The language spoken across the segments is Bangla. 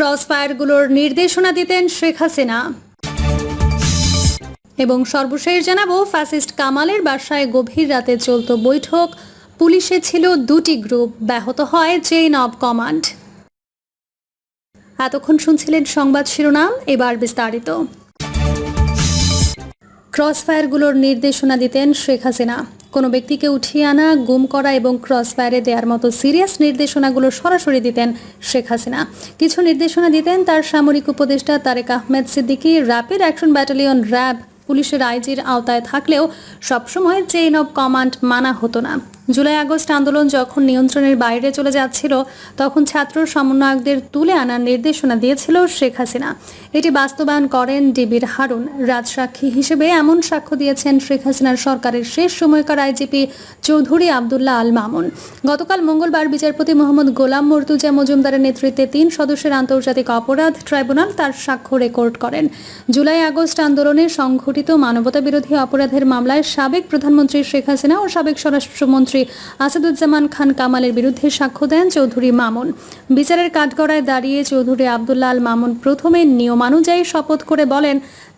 ক্রস ফায়ারগুলোর নির্দেশনা দিতেন শেখ হাসিনা। এবং সর্বশেষ জানাব ফ্যাসিস্ট কামালের বাসায় গভীর রাতে চলত বৈঠক। পুলিশে ছিল দুটি গ্রুপ, ব্যাহত হয় চেইন অব কমান্ড এতক্ষণ শুনছিলেন সংবাদ শিরোনাম, এবার বিস্তারিত। ক্রসফায়ারগুলোর নির্দেশনা দিতেন শেখ হাসিনা। কোনো ব্যক্তিকে উঠিয়ে আনা, গুম করা এবং ক্রস ফায়ারে দেওয়ার মতো সিরিয়াস নির্দেশনাগুলো সরাসরি দিতেন শেখ হাসিনা। কিছু নির্দেশনা দিতেন তার সামরিক উপদেষ্টা Tarek Ahmed Siddiqui. Rapid action battalion RAB পুলিশের আইজির আওতায় থাকলেও সবসময় চেইন অব কমান্ড মানা হতো না। জুলাই আগস্ট আন্দোলন যখন নিয়ন্ত্রণের বাইরে চলে যাচ্ছিল, তখন ছাত্র সমন্বয়কদের তুলে আনার নির্দেশনা দিয়েছিল শেখ হাসিনা। এটি বাস্তবায়ন করেন ডিবির হারুন। রাজসাক্ষী হিসেবে এমন সাক্ষ্য দিয়েছেন শেখ হাসিনার সরকারের শেষ সময়কার আইজিপি চৌধুরী আবদুল্লাহ আল মামুন। গতকাল মঙ্গলবার বিচারপতি মোহাম্মদ গোলাম মর্তুজা মজুমদারের নেতৃত্বে তিন সদস্যের আন্তর্জাতিক অপরাধ ট্রাইব্যুনাল তার সাক্ষ্য রেকর্ড করেন। জুলাই আগস্ট আন্দোলনে সংঘটিত মানবতা বিরোধী অপরাধের মামলায় সাবেক প্রধানমন্ত্রী শেখ হাসিনা ও সাবেক স্বরাষ্ট্রমন্ত্রী আসাদুজ্জামান খান কামালের বিরুদ্ধে সাক্ষ্য দেন চৌধুরী মামুন। বিচারের কাঠগড়ায় দাঁড়িয়ে চৌধুরী আবদুল্লাল মামুন প্রথমে নিয়মানুযায়ী শপথ করে বলেন,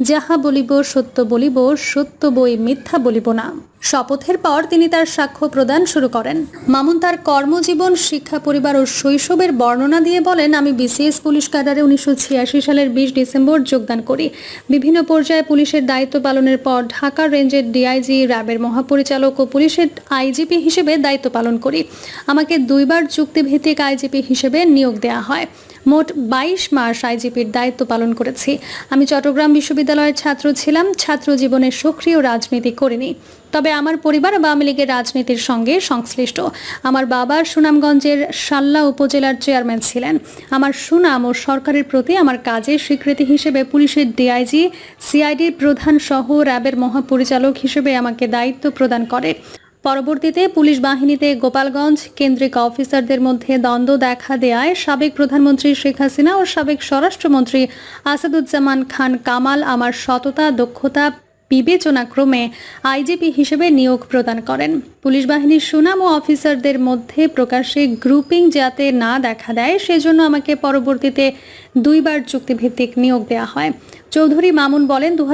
যাহা বলিব সত্য বলিব, সত্য বই মিথ্যা বলিব না। শপথের পর তিনি তার সাক্ষ্য প্রদান শুরু করেন। মামুন তার কর্মজীবন, শিক্ষা পরিবার ও শৈশবের বর্ণনা দিয়ে বলেন, আমি বিসিএস পুলিশ ক্যাডারে উনিশশো ছিয়াশি সালের বিশ ডিসেম্বর যোগদান করি। বিভিন্ন পর্যায়ে পুলিশের দায়িত্ব পালনের পর ঢাকা রেঞ্জের ডিআইজি, র্যাবের মহাপরিচালক ও পুলিশের আইজিপি হিসেবে দায়িত্ব পালন করি। আমাকে দুইবার চুক্তিভিত্তিক আইজিপি হিসেবে নিয়োগ দেওয়া হয়। মোট বাইশ মাস আইজিপির দায়িত্ব পালন করেছি। আমি চট্টগ্রাম বিশ্ববিদ্যালয়ের ছাত্র ছিলাম, ছাত্র জীবনে সক্রিয় রাজনীতি করিনি। তবে আমার পরিবার আওয়ামী লীগের রাজনীতির সঙ্গে সংশ্লিষ্ট। আমার বাবার সুনামগঞ্জের সাল্লা উপজেলার চেয়ারম্যান ছিলেন। আমার সুনাম ও সরকারের প্রতি আমার কাজের স্বীকৃতি হিসেবে পুলিশের ডিআইজি, সিআইডির প্রধান সহ র্যাবের মহাপরিচালক হিসেবে আমাকে দায়িত্ব প্রদান করে। পরবর্তীতে পুলিশ বাহিনীতে গোপালগঞ্জ কেন্দ্রিক অফিসারদের মধ্যে দ্বন্দ্ব দেখা দেয়ায় সাবেক প্রধানমন্ত্রী শেখ হাসিনা ও সাবেক স্বরাষ্ট্রমন্ত্রী আসাদুজ্জামান খান কামাল আমার সততা, দক্ষতা, বিবেচনাক্রমে আইজিপি হিসেবে নিয়োগ প্রদান করেন। পুলিশ বাহিনীর সুনাম ও অফিসারদের মধ্যে প্রকাশ্যে গ্রুপিং যাতে না দেখা দেয়, সেজন্য আমাকে পরবর্তীতে দুইবার চুক্তিভিত্তিক নিয়োগ দেওয়া হয়। চৌধুরী মামুন বলেন দু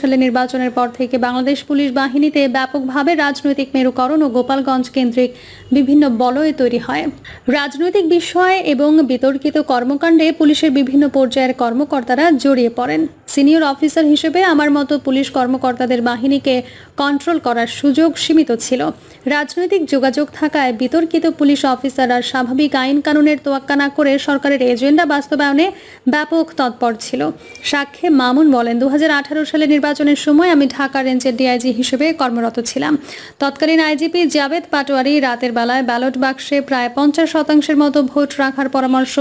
সালে নির্বাচনের পর থেকে বাংলাদেশ পুলিশ বাহিনীতে ব্যাপকভাবে রাজনৈতিক মেরুকরণ ও গোপালগঞ্জ কেন্দ্রিক বিভিন্ন বলয় তৈরি হয়। রাজনৈতিক বিষয় এবং বিতর্কিত কর্মকাণ্ডে পুলিশের বিভিন্ন পর্যায়ের কর্মকর্তারা জড়িয়ে পড়েন। সিনিয়র অফিসার হিসেবে আমার মতো পুলিশ কর্মকর্তাদের বাহিনীকে কন্ট্রোল করার সুযোগ সীমিত ছিল। রাজনৈতিক যোগাযোগ থাকায় বিতর্কিত পুলিশ অফিসাররা স্বাভাবিক আইন কানুনের তোয়াক্কা না করে সরকারের এজেন্ডা বাস্তবায়নে ব্যাপক তৎপর ছিল। সাক্ষ্যে মামুন বলেন দু সালে নির্বাচনের সময় আমি ঢাকা রেঞ্জের ডিআইজি হিসেবে কর্মরত ছিলাম। তৎকালীন আইজিপি জাভেদ পাটোয়ারি রাতের বেলায় ব্যালট বাক্সে প্রায় পঞ্চাশ শতাংশের মতো ভোট রাখার পরামর্শ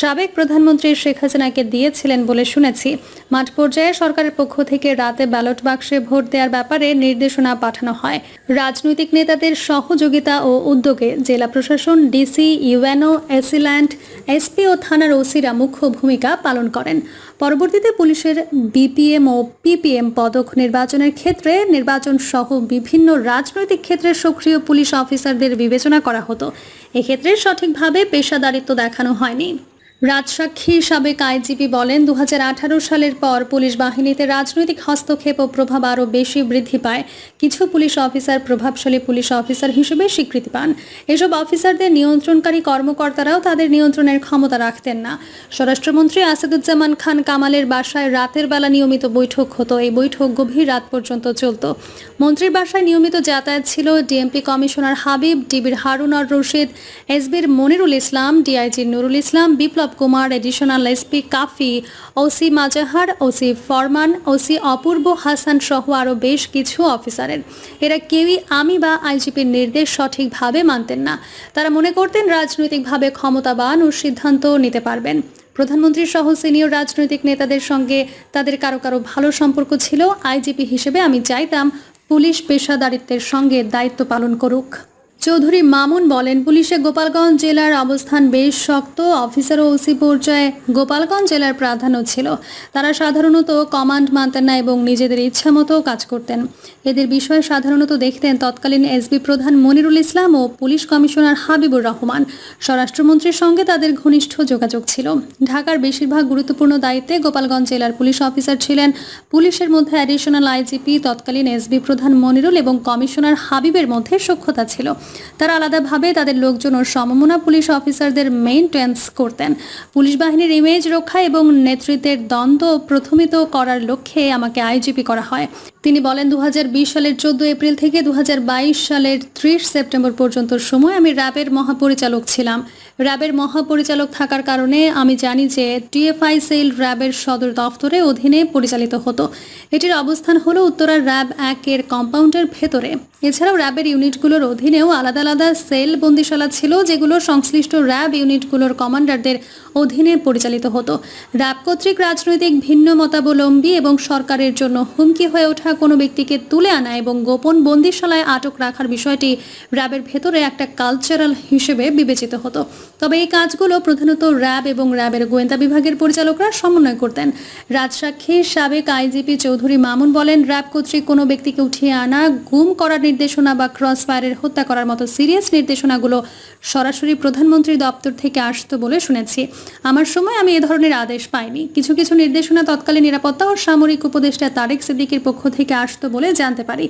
সাবেক প্রধানমন্ত্রী শেখ হাসিনাকে দিয়েছিলেন বলে শুনেছি। মাঠ পর্যায়ে সরকারের পক্ষ থেকে রাতে ব্যালট বাক্সে ভোট দেওয়ার ব্যাপারে নির্দেশনা পাঠানো হয়। রাজনৈতিক নেতাদের সহযোগিতা ও উদ্যোগে জেলা প্রশাসন, DC, UNO, AC land, SP ও থানার ওসিরা মুখ্য ভূমিকা পালন করেন। পরবর্তীতে পুলিশের বিপিএম ও পিপিএম পদক নির্বাচনের ক্ষেত্রে নির্বাচন সহ বিভিন্ন রাজনৈতিক ক্ষেত্রে সক্রিয় পুলিশ অফিসারদের বিবেচনা করা হতো। এক্ষেত্রে সঠিকভাবে পেশাদারিত্ব দেখানো হয়নি। রাজসাক্ষী সাবেক আইজিপি বলেন দু হাজার আঠারো সালের পর পুলিশ বাহিনীতে রাজনৈতিক হস্তক্ষেপ ও প্রভাব আরও বেশি বৃদ্ধি পায়। কিছু পুলিশ অফিসার প্রভাবশালী পুলিশ অফিসার হিসেবে স্বীকৃতি পান। এসব অফিসারদের নিয়ন্ত্রণকারী কর্মকর্তারাও তাদের নিয়ন্ত্রণের ক্ষমতা রাখতেন না। স্বরাষ্ট্রমন্ত্রী আসাদুজ্জামান খান কামালের বাসায় রাতের বেলা নিয়মিত বৈঠক হতো। এই বৈঠক গভীর রাত পর্যন্ত চলত। মন্ত্রীর বাসায় নিয়মিত যাতায়াত ছিল ডিএমপি কমিশনার হাবিব, ডিবির Harun Ar Rashid, এসবির Monirul Islam, DIG Nurul Islam, Biplab Kumar additional SP Kafi OC Mazhar OC Forman OC Apurba Hasan সহ আরও বেশ কিছু অফিসারের। এরা কেউই আমি বা আইজিপির নির্দেশ সঠিকভাবে মানতেন না। তারা মনে করতেন রাজনৈতিকভাবে ক্ষমতাবান ও সিদ্ধান্ত নিতে পারবেন। প্রধানমন্ত্রী সহ সিনিয়র রাজনৈতিক নেতাদের সঙ্গে তাদের কারও কারও ভালো সম্পর্ক ছিল, আইজিপি হিসেবে আমি চাইতাম পুলিশ পেশাদারিত্বের সঙ্গে দায়িত্ব পালন করুক। চৌধুরী মামুন বলেন, পুলিশে গোপালগঞ্জ জেলার অবস্থান বেশ শক্ত। অফিসার ও ওসি পর্যায়ে গোপালগঞ্জ জেলার প্রাধান্য ছিল। তারা সাধারণত কমান্ড মানতেন না এবং নিজেদের ইচ্ছা মতো কাজ করতেন। এদের বিষয়ে সাধারণত দেখতেন তৎকালীন এসবি প্রধান মনিরুল ইসলাম ও পুলিশ কমিশনার হাবিবুর রহমান। স্বরাষ্ট্রমন্ত্রীর সঙ্গে তাদের ঘনিষ্ঠ যোগাযোগ ছিল। ঢাকার বেশিরভাগ গুরুত্বপূর্ণ দায়িত্বে গোপালগঞ্জ জেলার পুলিশ অফিসার ছিলেন। পুলিশের মধ্যে অ্যাডিশনাল আইজিপি, তৎকালীন এসবি প্রধান মনিরুল এবং কমিশনার হাবিবের মধ্যে সক্ষতা ছিল। তারা আলাদাভাবে তাদের লোকজন ও সমমনা পুলিশ অফিসারদের মেইনটেন্স করতেন। পুলিশ বাহিনীর ইমেজ রক্ষা এবং নেতৃত্বের দ্বন্দ্ব প্রথমিত করার লক্ষ্যে আমাকে আইজিপি করা হয়। তিনি বলেন দু সালের চোদ্দ এপ্রিল থেকে দু সালের ত্রিশ সেপ্টেম্বর পর্যন্ত সময় আমি র্যাবের মহাপরিচালক ছিলাম। র্যাবের মহাপরিচালক থাকার কারণে আমি জানি যে টিএফআই সেল র্যাবের সদর দফতরে অধীনে পরিচালিত হতো। এটির অবস্থান হলো উত্তরার র্যাব এক এর কম্পাউন্ডের ভেতরে। এছাড়াও র্যাবের ইউনিটগুলোর অধীনেও আলাদা আলাদা সেল বন্দিশালা ছিল যেগুলো সংশ্লিষ্ট র্যাব ইউনিটগুলোর কমান্ডারদের অধীনে পরিচালিত হতো। র্যাব কর্তৃক রাজনৈতিক ভিন্ন মতাবলম্বী এবং সরকারের জন্য হুমকি হয়ে ওঠা কোনো ব্যক্তিকে তুলে আনা এবং গোপন বন্দিশালায় আটক রাখার বিষয়টি র্যাবের ভেতরে একটা কালচারাল হিসেবে বিবেচিত হতো। তবে এই কাজগুলো প্রধানত র্যাব এবং র্যাবের গোয়েন্দা বিভাগের পরিচালকরা সমন্বয় করতেন। রাজসাক্ষীর সাবেক আইজিপি চৌধুরী মামুন বলেন, র্যাব কর্তৃক কোনো ব্যক্তিকে উঠিয়ে আনা, গুম করার নির্দেশনা বা ক্রস ফায়ারের হত্যা করার মতো সিরিয়াস নির্দেশনাগুলো সরাসরি প্রধানমন্ত্রীর দপ্তর থেকে আসতো বলে শুনেছি। আমার সময় আমি এ ধরনের আদেশ পাইনি। কিছু কিছু নির্দেশনা তৎকালীন নিরাপত্তা ও সামরিক উপদেষ্টা তারেক সিদ্দিকের পক্ষ থেকে আসতো বলে জানতে পারি।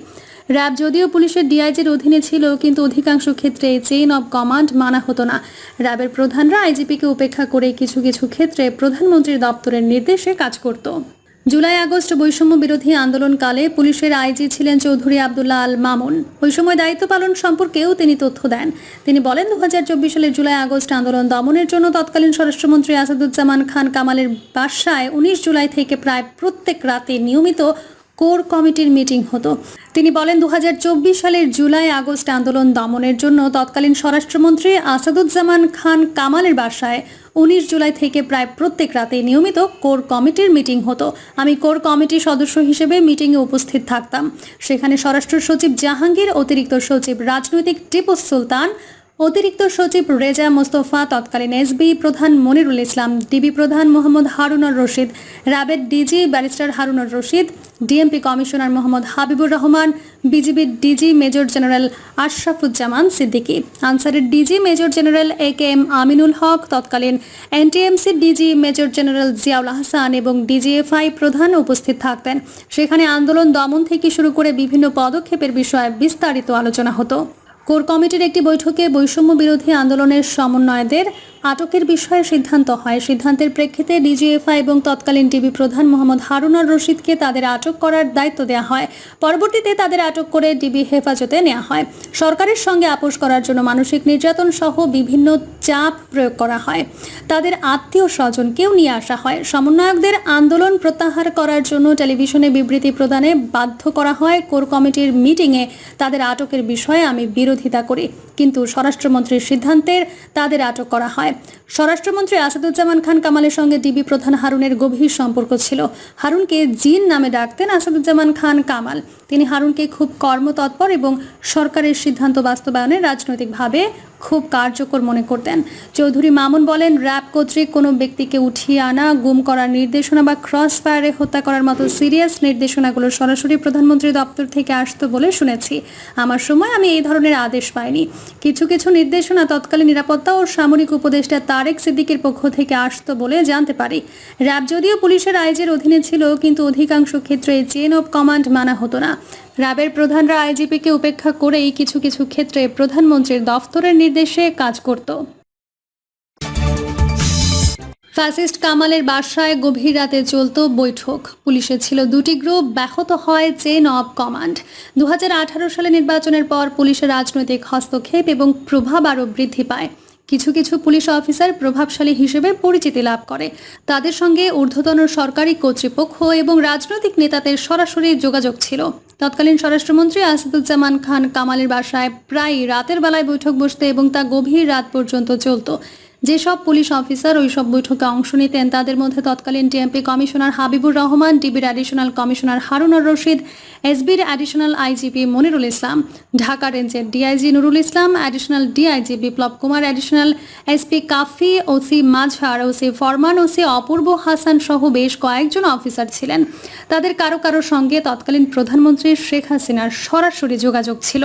র্যাব যদিও পুলিশের ডিআইজির অধীনে ছিল, কিন্তু অধিকাংশ ক্ষেত্রে চেইন অব কমান্ড মানা হতো না। র্যাবের প্রধানরা আইজিপিকে উপেক্ষা করে কিছু কিছু ক্ষেত্রে প্রধানমন্ত্রীর দপ্তরের নির্দেশে কাজ করত। জুলাই আগস্ট বৈষম্য বিরোধী আন্দোলনকালে পুলিশের আইজি ছিলেন চৌধুরী আবদুল্লাহ আল মামুন। ওই সময় দায়িত্ব পালন সম্পর্কেও তিনি তথ্য দেন। তিনি বলেন দু সালে জুলাই আগস্ট আন্দোলন দমনের জন্য তৎকালীন স্বরাষ্ট্রমন্ত্রী আসাদুজ্জামান খান কামালের বাসায় উনিশ জুলাই থেকে প্রায় প্রত্যেক রাতে নিয়মিত কোর কমিটির মিটিং হতো। তিনি বলেন, দুহাজার চব্বিশ সালের জুলাই আগস্ট আন্দোলন দমনের জন্য তৎকালীন স্বরাষ্ট্রমন্ত্রী আসাদুজ্জামান খান কামালের বাসায় উনিশ জুলাই থেকে প্রায় প্রত্যেক রাতে নিয়মিত কোর কমিটির মিটিং হতো। আমি কোর কমিটির সদস্য হিসেবে মিটিংয়ে উপস্থিত থাকতাম। সেখানে স্বরাষ্ট্র সচিব জাহাঙ্গীর, অতিরিক্ত সচিব রাজনৈতিক টিপু সুলতান অতিরিক্ত সচিব রেজা মোস্তফা, তৎকালীন এসবি প্রধান মনিরুল ইসলাম, ডিবি প্রধান মোহাম্মদ হারুনর রশিদ র্যাবের DG barrister Harunur Rashid, DMP commissioner Mohammad Habibur Rahman বিজিবির DG major general Ashrafuzzaman Siddiqui, আনসারের DG major general A K M Aminul Haque, তৎকালীন NTMC DG major general Ziaul Hasan এবং ডিজিএফআই প্রধান উপস্থিত থাকতেন। সেখানে আন্দোলন দমন থেকে শুরু করে বিভিন্ন পদক্ষেপের বিষয়ে বিস্তারিত আলোচনা হতো। কোর কমিটির একটি বৈঠকে বৈষম্য বিরোধী আন্দোলনের সমন্বয়দের আটকের বিষয়ে সিদ্ধান্ত হয়। সিদ্ধান্তের প্রেক্ষিতে ডিজিএফআই এবং তৎকালীন টিভি প্রধান মোহাম্মদ হারুনার রশিদকে তাদের আটক করার দায়িত্ব দেওয়া হয়। পরবর্তীতে তাদের আটক করে ডিবি হেফাজতে নেওয়া হয়। সরকারের সঙ্গে আপোষ করার জন্য মানসিক নির্যাতন সহ বিভিন্ন চাপ প্রয়োগ করা হয়। তাদের আত্মীয় স্বজনকেও নিয়ে আসা হয়। সমন্বয়কদের আন্দোলন প্রত্যাহার করার জন্য টেলিভিশনে বিবৃতি প্রদানে বাধ্য করা হয়। কোর কমিটির মিটিংয়ে তাদের আটকের বিষয়ে আমি বিরোধিতা করি। কিন্তু স্বরাষ্ট্রমন্ত্রীর সিদ্ধান্তের তাদের আটক করা হয়। স্বরাষ্ট্রমন্ত্রী আসাদুজ্জামান খান কামালের সঙ্গে ডিবি প্রধান হারুনের গভীর সম্পর্ক ছিল। হারুনকে জিন নামে ডাকতেন আসাদুজ্জামান খান কামাল। তিনি হারুনকে খুব কর্মতৎপর এবং সরকারের সিদ্ধান্ত বাস্তবায়নে রাজনৈতিকভাবে খুব কার্যকর মনে করতেন। চৌধুরী মামুন বলেন, র্যাব কর্তৃক কোনো ব্যক্তিকে উঠিয়ে আনা, গুম করার নির্দেশনা বা ক্রস ফায়ারে হত্যা করার মতো সিরিয়াস নির্দেশনাগুলো সরাসরি প্রধানমন্ত্রী দপ্তর থেকে আসতো বলে শুনেছি। আমার সময় আমি এই ধরনের আদেশ পাইনি। কিছু কিছু নির্দেশনা তৎকালীন নিরাপত্তা ও সামরিক উপদেষ্টা তারেক সিদ্দিকের পক্ষ থেকে আসতো বলে জানতে পারি। র্যাব যদিও পুলিশের আইজের অধীনে ছিল, কিন্তু অধিকাংশ ক্ষেত্রে চেন অফ কমান্ড মানা হতো না। র্যাবের প্রধানরা আইজিপিকে উপেক্ষা করেই কিছু কিছু ক্ষেত্রে প্রধানমন্ত্রীর দফতরের নির্দেশে কাজ করত। ফ্যাসিস্ট কামালের বাসায় গভীর রাতে চলত বৈঠক। পুলিশে ছিল দুটি গ্রুপ, ব্যাহত হয় চেন অব কমান্ড। দু হাজার আঠারো সালে নির্বাচনের পর পুলিশের রাজনৈতিক হস্তক্ষেপ এবং প্রভাব আরও বৃদ্ধি পায়। কিছু কিছু পুলিশ অফিসার প্রভাবশালী হিসেবে পরিচিতি লাভ করে। তাদের সঙ্গে ঊর্ধ্বতন সরকারি কর্তৃপক্ষ এবং রাজনৈতিক নেতাদের সরাসরি যোগাযোগ ছিল। তৎকালীন স্বরাষ্ট্রমন্ত্রী আসাদুজ্জামান খান কামালের বাসায় প্রায় রাতের বেলায় বৈঠক বসতে এবং তা গভীর রাত পর্যন্ত চলত। যেসব পুলিশ অফিসার ওই সব বৈঠকে অংশ নিতেন, তাদের মধ্যে তৎকালীন টিএমপি কমিশনার হাবিবুর রহমান, ডিবির অ্যাডিশনাল কমিশনার হারুনার রশিদ, এসবির অ্যাডিশনাল আইজিপি মনিরুল ইসলাম, ঢাকা রেঞ্জের DIG Nurul Islam, additional DIG Biplab Kumar, additional SP Kafi, OC Mazhar OC Forman, OC Apurba Hasan সহ বেশ কয়েকজন অফিসার ছিলেন। তাদের কারও কারও সঙ্গে তৎকালীন প্রধানমন্ত্রী শেখ হাসিনার সরাসরি যোগাযোগ ছিল।